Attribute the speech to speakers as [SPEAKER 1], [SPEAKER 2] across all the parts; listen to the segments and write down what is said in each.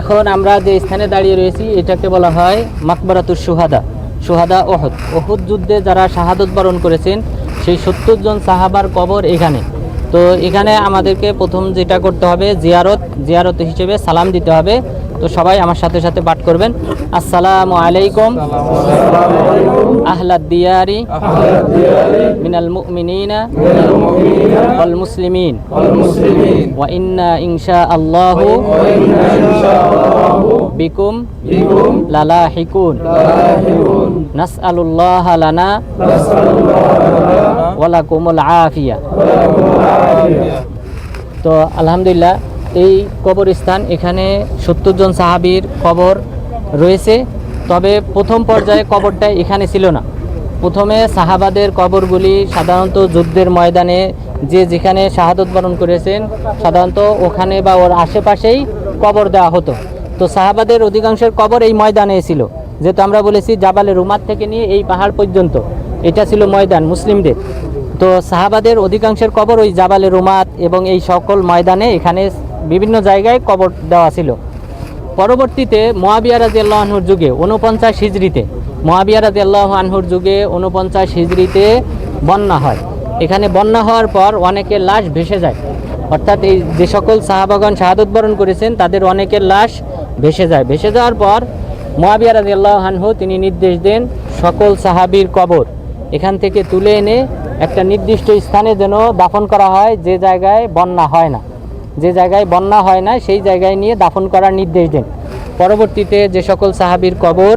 [SPEAKER 1] এখন আমরা যে স্থানে দাঁড়িয়ে রয়েছি, এটাকে বলা হয় মাকবারাতুর সুহাদা সুহাদা ওহদ ওহদ যুদ্ধে যারা শাহাদত বরণ করেছেন, সেই সত্তর জন সাহাবার কবর এখানে। তো এখানে আমাদেরকে প্রথম যেটা করতে হবে, জিয়ারত জিয়ারত হিসেবে সালাম দিতে হবে। তো সবাই আমার সাথে সাথে পাঠ করবেন। আসসালামু আলাইকুম। আহলাদ দিয়ারি মিনাল মুমিনিনা ওয়াল মুসলিমিন। ওয়া ইন্না ইনশা আল্লাহু বিকুম লালাহিকুন। নাসআলুল্লাহ লানা ওয়ালাকুমুল আফিয়া। তো আলহামদুলিল্লাহ এই কবরস্থান, এখানে সত্তর জন সাহাবীর কবর রয়েছে। তবে প্রথম পর্যায়ে কবরটা এখানে ছিল না। প্রথমে সাহাবাদের কবরগুলি সাধারণত যুদ্ধের ময়দানে যে যেখানে শাহাদত বরণ করেছেন, সাধারণত ওখানে বা ওর আশেপাশেই কবর দেওয়া হতো। তো সাহাবাদের অধিকাংশের কবর এই ময়দানে ছিল। যেহেতু আমরা বলেছি জাবালের রুমাত থেকে নিয়ে এই পাহাড় পর্যন্ত, এটা ছিল ময়দান মুসলিমদের। তো সাহাবাদের অধিকাংশের কবর ওই জাবালে রুমাত এবং এই সকল ময়দানে এখানে বিভিন্ন জায়গায় কবর দেওয়া ছিল। পরবর্তীতে মোয়াবিয়া রাজি আল্লাহনুর যুগে উনপঞ্চাশ হিজড়িতে, মোয়াবিয়া রাজি আল্লাহ আনহুর যুগে উনপঞ্চাশ হিজড়িতে বন্যা হয়। এখানে বন্যা হওয়ার পর অনেকের লাশ ভেসে যায়। অর্থাৎ এই যে সকল সাহাবাগণ শাহাদত বরণ করেছেন, তাদের অনেকের লাশ ভেসে যায়। ভেসে যাওয়ার পর মোয়াবিয়া রাজি আল্লাহ আনহু তিনি নির্দেশ দেন সকল সাহাবীর কবর এখান থেকে তুলে এনে একটা নির্দিষ্ট স্থানে যেন দাফন করা হয়, যে জায়গায় বন্যা হয় না। যে জায়গায় বন্যা হয় না, সেই জায়গায় নিয়ে দাফন করার নির্দেশ দেন। পরবর্তীতে যে সকল সাহাবীর কবর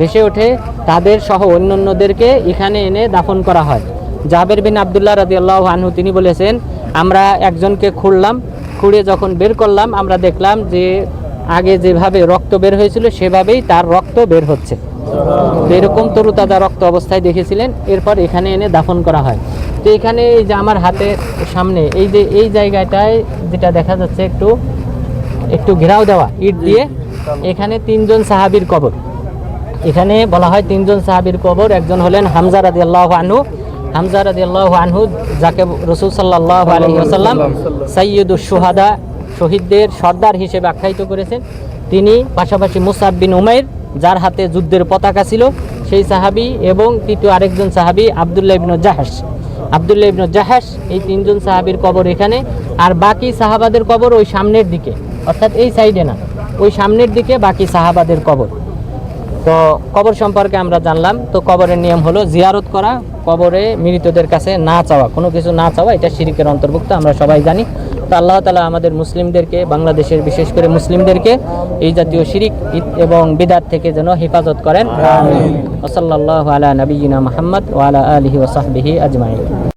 [SPEAKER 1] ভেসে ওঠে, তাদের সহ অন্যান্যদেরকে এখানে এনে দাফন করা হয়। জাবের বিন আবদুল্লাহ রাজি আল্লাহ আনহু, তিনি বলেছেন, আমরা একজনকে খুঁড়লাম, খুঁড়ে যখন বের করলাম, আমরা দেখলাম যে আগে যেভাবে রক্ত বের হয়েছিল, সেভাবেই তার রক্ত বের হচ্ছে। এরকম তরুতাজা রক্ত অবস্থায় দেখেছিলেন, এরপর এখানে এনে দাফন করা হয়। তো এখানে এই যে আমার হাতের সামনে এই যে এই জায়গাটায় যেটা দেখা যাচ্ছে একটু একটু ঘেরাও দেওয়া ইট দিয়ে এখানে তিনজন সাহাবীর কবর। এখানে বলা হয় তিনজন সাহাবীর কবর একজন হলেন হামজা রাদি আল্লাহ আনহু। হামজা রাদি আল্লাহ আনহু যাকে রসুল সাল্লাহ আলহি আসাল্লাম সৈয়দুল সুহাদা শহীদদের সর্দার হিসেবে আখ্যায়িত করেছেন। তিনি পাশাপাশি মুসাব উমের যার হাতে যুদ্ধের পতাকা ছিল সেই সাহাবি এবং তৃতীয় আরেকজন সাহাবি আবদুল্লাহ ইবনু জাহাস আবদুল্লাহ ইবনু জাহাস এই তিনজন সাহাবির কবর এখানে, আর বাকি সাহাবাদের কবর ওই সামনের দিকে, অর্থাৎ এই সাইডে না, ওই সামনের দিকে বাকি সাহাবাদের কবর। তো কবর সম্পর্কে আমরা জানলাম, তো কবরের নিয়ম হলো জিয়ারত করা, কবরে মৃতদের কাছে না চাওয়া, কোনো কিছু না চাওয়া, এটা শিরিকের অন্তর্ভুক্ত, আমরা সবাই জানি। তো আল্লাহ তালা আমাদের মুসলিমদেরকে বাংলাদেশের বিশেষ করে মুসলিমদেরকে এই জাতীয় শিরিক এবং বিদার থেকে যেন হেফাজত করেন। ওসল্লাহ আলা নবীনা মোহাম্মদ ওয়ালা আলহি ওসাহবিহি আজমাইন।